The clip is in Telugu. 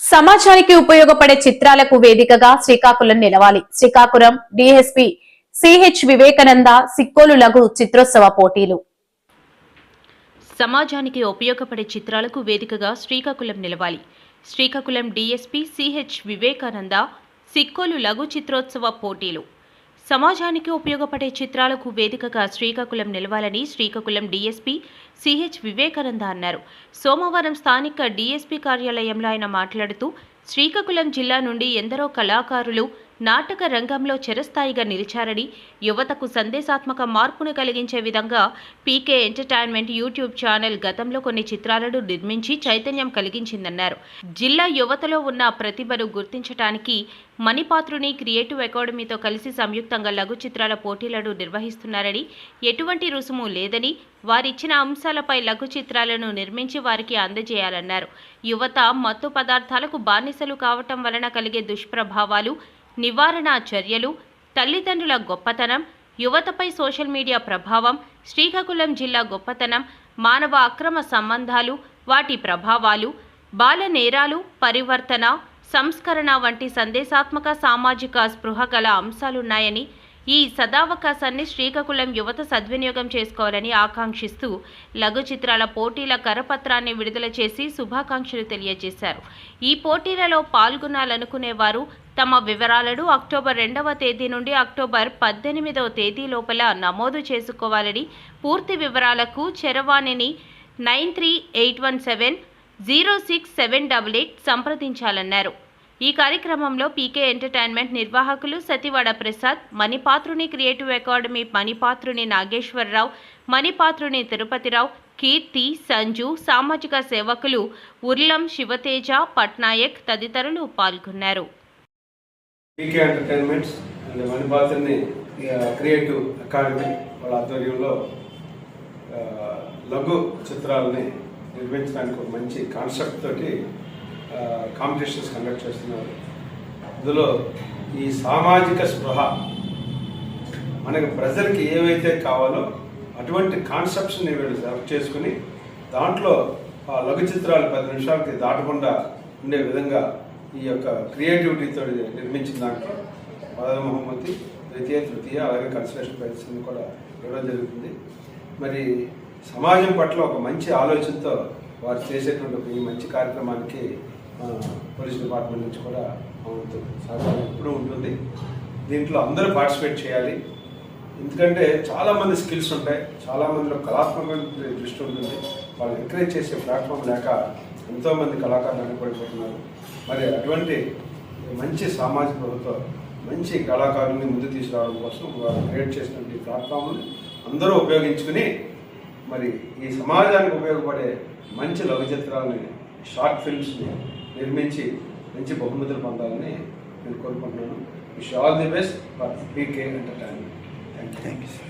సమాజానికి ఉపయోగపడే చిత్రాలకు వేదికగా శ్రీకాకుళం నిలవాలి. శ్రీకాకుళం డిఎస్పి సిహెచ్ వివేకానంద సిక్కోలు లఘు చిత్రోత్సవ పోటీలు. సమాజానికి ఉపయోగపడే చిత్రాలకు వేదికగా శ్రీకాకుళం నిలవాలి. శ్రీకాకుళం డిఎస్పి సిహెచ్ వివేకానంద సిక్కోలు లఘు చిత్రోత్సవ పోటీలు. సమాజానికి ఉపయోగపడే చిత్రాలకు వేదికగా శ్రీకాకుళం నిలవాలని శ్రీకాకుళం డీఎస్పీ సిహెచ్ వివేకానంద అన్నారు. సోమవారం స్థానిక డీఎస్పీ కార్యాలయంలో ఆయన మాట్లాడుతూ శ్రీకాకుళం జిల్లా నుండి ఎందరో కళాకారులు నాటక రంగంలో చిరస్థాయిగా నిలిచారని యువతకు సందేశాత్మక మార్పును కలిగించే విధంగా పీకే ఎంటర్టైన్మెంట్ యూట్యూబ్ ఛానల్ గతంలో కొన్ని చిత్రాలను నిర్మించి చైతన్యం కలిగించిందన్నారు. జిల్లా యువతలో ఉన్న ప్రతిభను గుర్తించడానికి మణిపాత్రుని క్రియేటివ్ అకాడమీతో కలిసి సంయుక్తంగా లఘు చిత్రాల పోటీలను నిర్వహిస్తున్నారని ఎటువంటి రుసుము లేదని వారిచ్చిన అంశాలపై లఘు చిత్రాలను నిర్మించి వారికి అందజేయాలన్నారు. యువత మత్తు పదార్థాలకు బానిసలు కావటం వలన కలిగే దుష్ప్రభావాలు నివారణ చర్యలు తల్లిదండ్రుల గొప్పతనం యువతపై సోషల్ మీడియా ప్రభావం శ్రీకాకుళం జిల్లా గొప్పతనం మానవ అక్రమ సంబంధాలు వాటి ప్రభావాలు బాల నేరాలు పరివర్తన సంస్కరణ వంటి సందేశాత్మక సామాజిక స్పృహ గల అంశాలున్నాయని ఈ సదావకాశాన్ని శ్రీకాకుళం యువత సద్వినియోగం చేసుకోవాలని ఆకాంక్షిస్తూ లఘు చిత్రాల పోటీల కరపత్రాన్ని విడుదల చేసి శుభాకాంక్షలు తెలియజేశారు. ఈ పోటీలలో పాల్గొనాలనుకునే వారు తమ వివరాలను అక్టోబర్ రెండవ తేదీ నుండి అక్టోబర్ పద్దెనిమిదవ తేదీ లోపల నమోదు చేసుకోవాలని పూర్తి వివరాలకు చరవాణిని nine three eight one seven zero six seven double eight సంప్రదించాలన్నారు. ఈ కార్యక్రమంలో పీకే ఎంటర్టైన్మెంట్ నిర్వాహకులు సతివాడ ప్రసాద్ మణిపాత్రుని క్రియేటివ్ అకాడమీ మణిపాత్రుని నాగేశ్వరరావు మణిపాత్రుని తిరుపతిరావు కీర్తి సంజు సామాజిక సేవకులు ఉర్లం శివతేజ పట్నాయక్ తదితరులు పాల్గొన్నారు. PK Entertainments and Manipatruni Creative Academy వాళ్ళ ఆధ్వర్యంలో లఘు చిత్రాలని నిర్మించడానికి ఒక మంచి కాన్సెప్ట్ తోటి కాంపిటీషన్స్ కండక్ట్ చేస్తున్నారు. ఇందులో ఈ సామాజిక స్పృహ మనకి ప్రజలకి ఏవైతే కావాలో అటువంటి కాన్సెప్ట్స్ని వీళ్ళు సెలెక్ట్ చేసుకుని దాంట్లో ఆ లఘు చిత్రాలు పది నిమిషాలకి దాటకుండా ఉండే విధంగా ఈ యొక్క క్రియేటివిటీతో నిర్మించిన దాంట్లో పదవ మహమ్మతి ద్వితీయ తృతీయ అలాగే కన్సలేషన్ ప్రైజెస్ కూడా ఇవ్వడం జరుగుతుంది. మరి సమాజం పట్ల ఒక మంచి ఆలోచనతో వారు చేసేటువంటి ఈ మంచి కార్యక్రమానికి మన పోలీస్ డిపార్ట్మెంట్ నుంచి కూడా అవుతుంది. సహకారం ఎప్పుడూ ఉంటుంది. దీంట్లో అందరూ పార్టిసిపేట్ చేయాలి. ఎందుకంటే చాలామంది స్కిల్స్ ఉంటాయి. చాలా మందిలో కళాత్మకమైన దృష్టి ఉంటుంది. వాళ్ళు ఎంకరేజ్ చేసే ప్లాట్ఫామ్ లేక ఎంతోమంది కళాకారులు వెనకబడిపోతున్నారు మరి అటువంటి మంచి సామాజిక ప్రభుత్వం మంచి కళాకారుల్ని ముందు తీసుకురావడం కోసం వారు క్రియేట్ చేసినటువంటి ప్లాట్ఫామ్ని అందరూ ఉపయోగించుకుని మరి ఈ సమాజానికి ఉపయోగపడే మంచి లఘు చిత్రాలని షార్ట్ ఫిల్మ్స్ని నిర్మించి మంచి బహుమతులు పొందాలని నేను కోరుకుంటున్నాను. Wish all the best for PK Entertainment. Thank you thank you